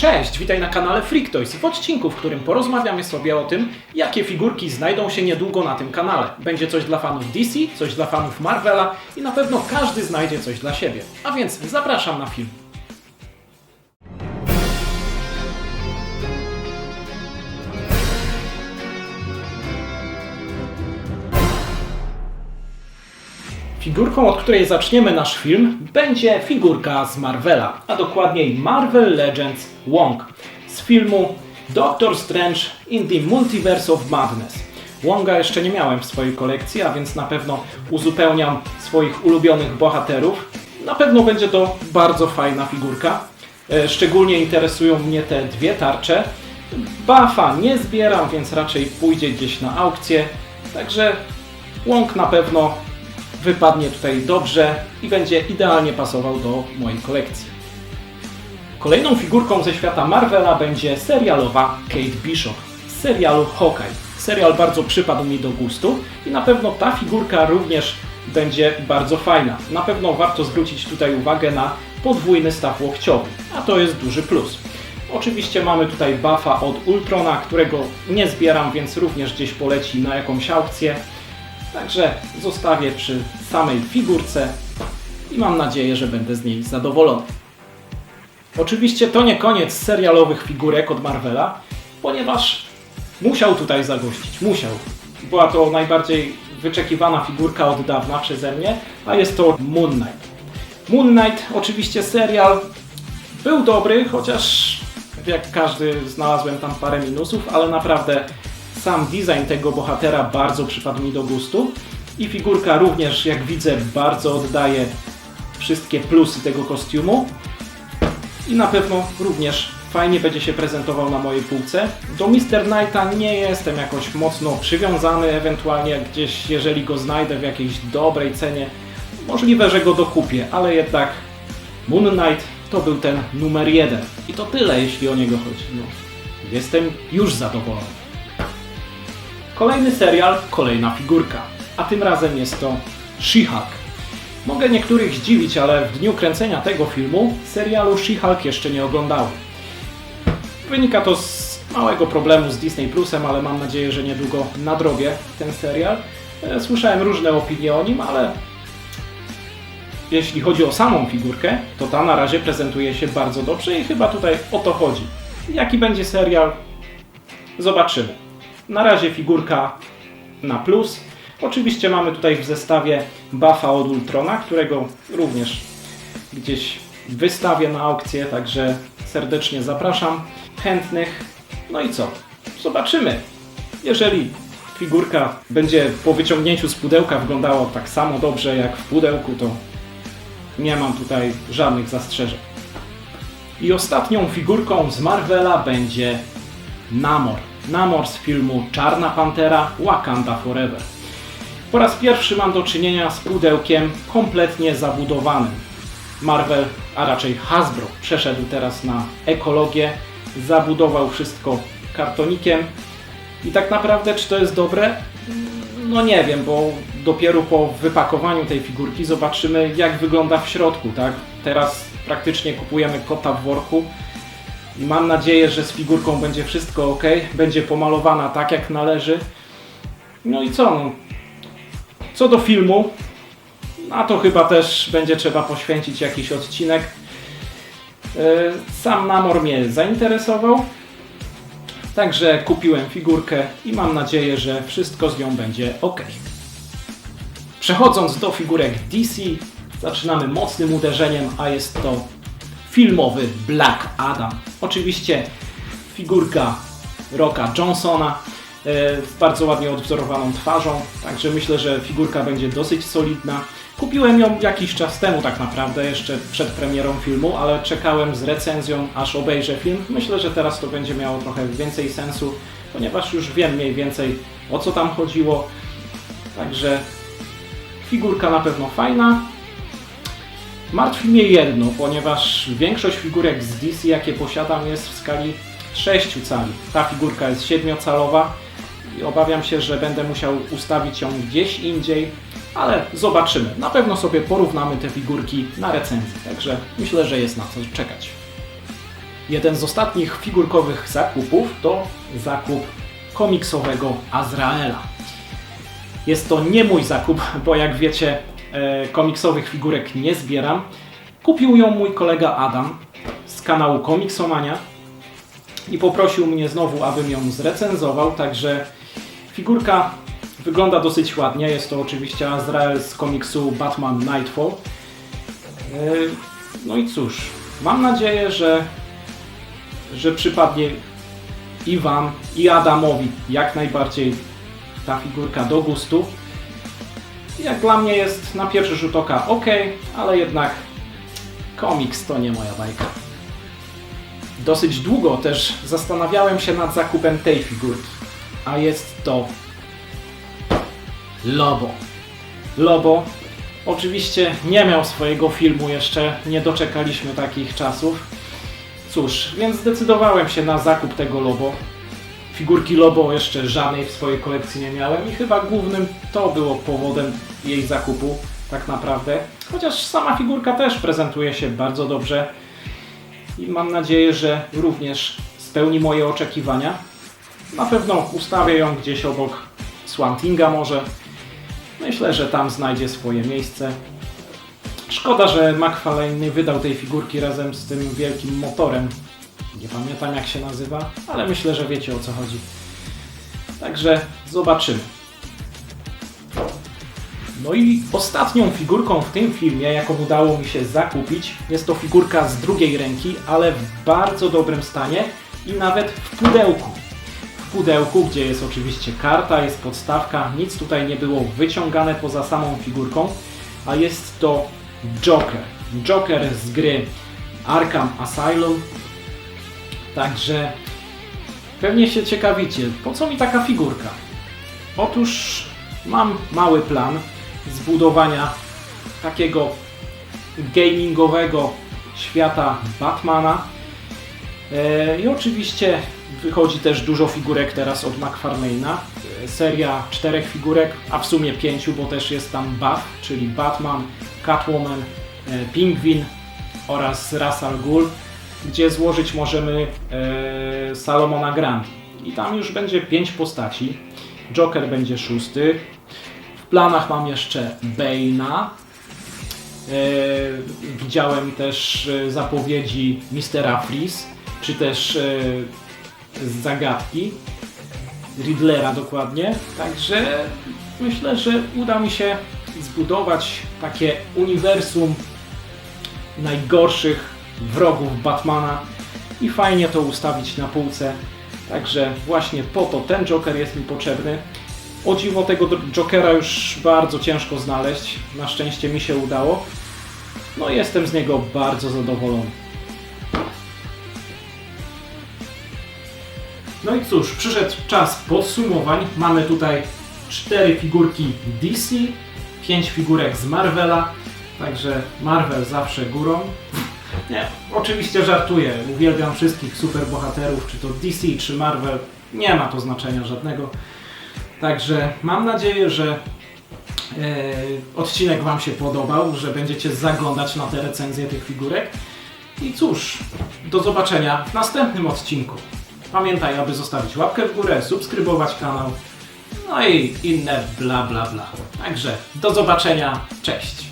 Cześć, witaj na kanale Freak Toys w odcinku, w którym porozmawiamy sobie o tym, jakie figurki znajdą się niedługo na tym kanale. Będzie coś dla fanów DC, coś dla fanów Marvela i na pewno każdy znajdzie coś dla siebie. A więc zapraszam na film. Figurką, od której zaczniemy nasz film, będzie figurka z Marvela, a dokładniej Marvel Legends Wong z filmu Doctor Strange in the Multiverse of Madness. Wonga jeszcze nie miałem w swojej kolekcji, a więc na pewno uzupełniam swoich ulubionych bohaterów. Na pewno będzie to bardzo fajna figurka. E, Szczególnie interesują mnie te dwie tarcze. Buffa nie zbieram, więc raczej pójdzie gdzieś na aukcję. Także Wong na pewno wypadnie tutaj dobrze i będzie idealnie pasował do mojej kolekcji. Kolejną figurką ze świata Marvela będzie serialowa Kate Bishop z serialu Hawkeye. Serial bardzo przypadł mi do gustu i na pewno ta figurka również będzie bardzo fajna. Na pewno warto zwrócić tutaj uwagę na podwójny staw łokciowy, a to jest duży plus. Oczywiście mamy tutaj buffa od Ultrona, którego nie zbieram, więc również gdzieś poleci na jakąś aukcję. Także zostawię przy samej figurce i mam nadzieję, że będę z niej zadowolony. Oczywiście to nie koniec serialowych figurek od Marvela, ponieważ musiał tutaj zagościć. Musiał. Była to najbardziej wyczekiwana figurka od dawna przeze mnie, a jest to Moon Knight. Moon Knight, oczywiście serial był dobry, chociaż jak każdy znalazłem tam parę minusów, ale naprawdę sam design tego bohatera bardzo przypadł mi do gustu i figurka również, jak widzę, bardzo oddaje wszystkie plusy tego kostiumu i na pewno również fajnie będzie się prezentował na mojej półce. Do Mr. Knighta nie jestem jakoś mocno przywiązany, ewentualnie gdzieś, jeżeli go znajdę w jakiejś dobrej cenie, możliwe, że go dokupię, ale jednak Moon Knight to był ten numer jeden. I to tyle, jeśli o niego chodzi. No, jestem już zadowolony. Kolejny serial, kolejna figurka, a tym razem jest to She-Hulk. Mogę niektórych zdziwić, ale w dniu kręcenia tego filmu serialu She-Hulk jeszcze nie oglądałem. Wynika to z małego problemu z Disney Plusem, ale mam nadzieję, że niedługo nadrobię ten serial. E, Słyszałem różne opinie o nim, ale jeśli chodzi o samą figurkę, to ta na razie prezentuje się bardzo dobrze i chyba tutaj o to chodzi. Jaki będzie serial? Zobaczymy. Na razie figurka na plus. Oczywiście mamy tutaj w zestawie buffa od Ultrona, którego również gdzieś wystawię na aukcję, także serdecznie zapraszam chętnych. No i co? Zobaczymy. Jeżeli figurka będzie po wyciągnięciu z pudełka wyglądała tak samo dobrze jak w pudełku, to nie mam tutaj żadnych zastrzeżeń. I ostatnią figurką z Marvela będzie Namor. Namor z filmu Czarna Pantera Wakanda Forever. Po raz pierwszy mam do czynienia z pudełkiem kompletnie zabudowanym. Marvel, a raczej Hasbro, przeszedł teraz na ekologię, zabudował wszystko kartonikiem. I tak naprawdę, czy to jest dobre? No nie wiem, bo dopiero po wypakowaniu tej figurki zobaczymy, jak wygląda w środku, tak? Teraz praktycznie kupujemy kota w worku i mam nadzieję, że z figurką będzie wszystko ok, będzie pomalowana tak, jak należy. No i co? No, co do filmu, na to chyba też będzie trzeba poświęcić jakiś odcinek. Yy, Sam Namor mnie zainteresował, także kupiłem figurkę i mam nadzieję, że wszystko z nią będzie ok. Przechodząc do figurek DC, zaczynamy mocnym uderzeniem, a jest to filmowy Black Adam. Oczywiście figurka Rocka Johnsona e, z bardzo ładnie odwzorowaną twarzą, także myślę, że figurka będzie dosyć solidna. Kupiłem ją jakiś czas temu tak naprawdę, jeszcze przed premierą filmu, ale czekałem z recenzją, aż obejrzę film. Myślę, że teraz to będzie miało trochę więcej sensu, ponieważ już wiem mniej więcej o co tam chodziło. Także figurka na pewno fajna. Martwi mnie jedno, ponieważ większość figurek z DC, jakie posiadam, jest w skali 6 cali. Ta figurka jest 7-calowa i obawiam się, że będę musiał ustawić ją gdzieś indziej, ale zobaczymy. Na pewno sobie porównamy te figurki na recenzji, także myślę, że jest na co czekać. jeden z ostatnich figurkowych zakupów to zakup komiksowego Azraela. Jest to nie mój zakup, bo jak wiecie, komiksowych figurek nie zbieram. Kupił ją mój kolega Adam z kanału Komiksomania i poprosił mnie znowu, abym ją zrecenzował, także figurka wygląda dosyć ładnie. Jest to oczywiście Azrael z komiksu Batman Nightfall. E, No i cóż, mam nadzieję, że, że przypadnie i Wam, i Adamowi jak najbardziej ta figurka do gustu. Jak dla mnie jest na pierwszy rzut oka ok, ale jednak komiks to nie moja bajka. Dosyć długo też zastanawiałem się nad zakupem tej figurki, a jest to Lobo. Lobo oczywiście nie miał swojego filmu jeszcze, nie doczekaliśmy takich czasów. Cóż, więc zdecydowałem się na zakup tego Lobo. Figurki Lobo jeszcze żadnej w swojej kolekcji nie miałem i chyba głównym to było powodem jej zakupu, tak naprawdę. Chociaż sama figurka też prezentuje się bardzo dobrze i mam nadzieję, że również spełni moje oczekiwania. Na pewno ustawię ją gdzieś obok Swantinga może. Myślę, że tam znajdzie swoje miejsce. Szkoda, że McFarlane nie wydał tej figurki razem z tym wielkim motorem. Nie pamiętam jak się nazywa, ale myślę, że wiecie o co chodzi. Także zobaczymy. No i ostatnią figurką w tym filmie, jaką udało mi się zakupić, jest to figurka z drugiej ręki, ale w bardzo dobrym stanie i nawet w pudełku. W pudełku, gdzie jest oczywiście karta, jest podstawka, nic tutaj nie było wyciągane poza samą figurką, a jest to Joker. Joker z gry Arkham Asylum. Także pewnie się ciekawicie, po co mi taka figurka? Otóż mam mały plan zbudowania takiego gamingowego świata Batmana. E, I oczywiście wychodzi też dużo figurek teraz od McFarlane'a. E, Seria czterech figurek, a w sumie pięciu, bo też jest tam Bat, czyli Batman, Catwoman, e, Pingwin oraz al Ghul, gdzie złożyć możemy e, Salomona Grant. I tam już będzie pięć postaci. Joker będzie szósty. W planach mam jeszcze Bane'a. E, widziałem też e, zapowiedzi Mistera Freeze, czy też e, z zagadki Riddlera dokładnie. Także myślę, że uda mi się zbudować takie uniwersum najgorszych wrogów Batmana i fajnie to ustawić na półce. Także właśnie po to ten Joker jest mi potrzebny. O dziwo tego Jokera już bardzo ciężko znaleźć. Na szczęście mi się udało. No jestem z niego bardzo zadowolony. No i cóż, przyszedł czas podsumowań. Mamy tutaj cztery figurki DC, pięć figurek z Marvela, także Marvel zawsze górą. Nie, oczywiście żartuję. Uwielbiam wszystkich superbohaterów, czy to DC, czy Marvel. Nie ma to znaczenia żadnego. Także mam nadzieję, że e, odcinek Wam się podobał, że będziecie zaglądać na te recenzje tych figurek. I cóż, do zobaczenia w następnym odcinku. Pamiętaj, aby zostawić łapkę w górę, subskrybować kanał, no i inne bla bla bla. Także do zobaczenia, cześć!